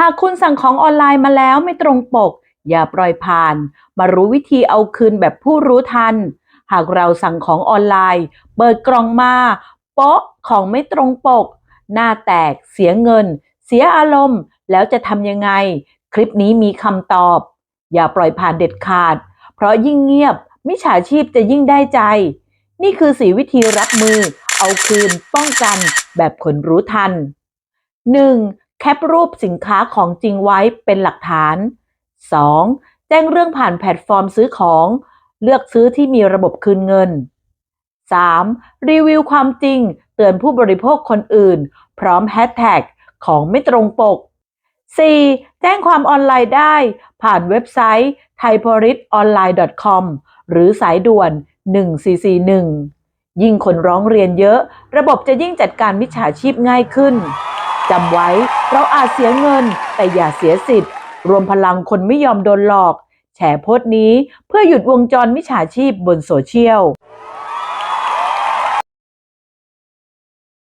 หากคุณสั่งของออนไลน์มาแล้วไม่ตรงปก อย่าปล่อยผ่าน มารู้วิธีเอาคืนแบบผู้รู้ทัน หากเราสั่งของออนไลน์ เปิดกล่องมาโป๊ะของไม่ตรงปก หน้าแตกเสียเงิน เสียอารมณ์ แล้วจะทำยังไง คลิปนี้มีคำตอบ อย่าปล่อยผ่านเด็ดขาด เพราะยิ่งเงียบมิจฉาชีพจะยิ่งได้ใจ นี่คือสีวิธีรับมือ เอาคืนป้องกันแบบคนรู้ทัน 1. แคปรูปสินค้าของจริงไว้เป็นหลักฐาน 2. แจ้งเรื่องผ่านแพลตฟอร์มซื้อของ เลือกซื้อที่มีระบบคืนเงิน 3. รีวิวความจริง เตือนผู้บริโภคคนอื่น พร้อมแฮชแท็กของไม่ตรงปก 4. แจ้งความออนไลน์ได้ ผ่านเว็บไซต์ thaipoliceonline.com หรือสายด่วน 1441 ยิ่งคนร้องเรียนเยอะ ระบบจะยิ่งจัดการมิจฉาชีพง่ายขึ้น จำไว้เราอาจเสียเงิน แต่อย่าเสียสิทธิ์ รวมพลังคนไม่ยอมโดนหลอก แฉโพสต์นี้เพื่อหยุดวงจรมิจฉาชีพบนโซเชียล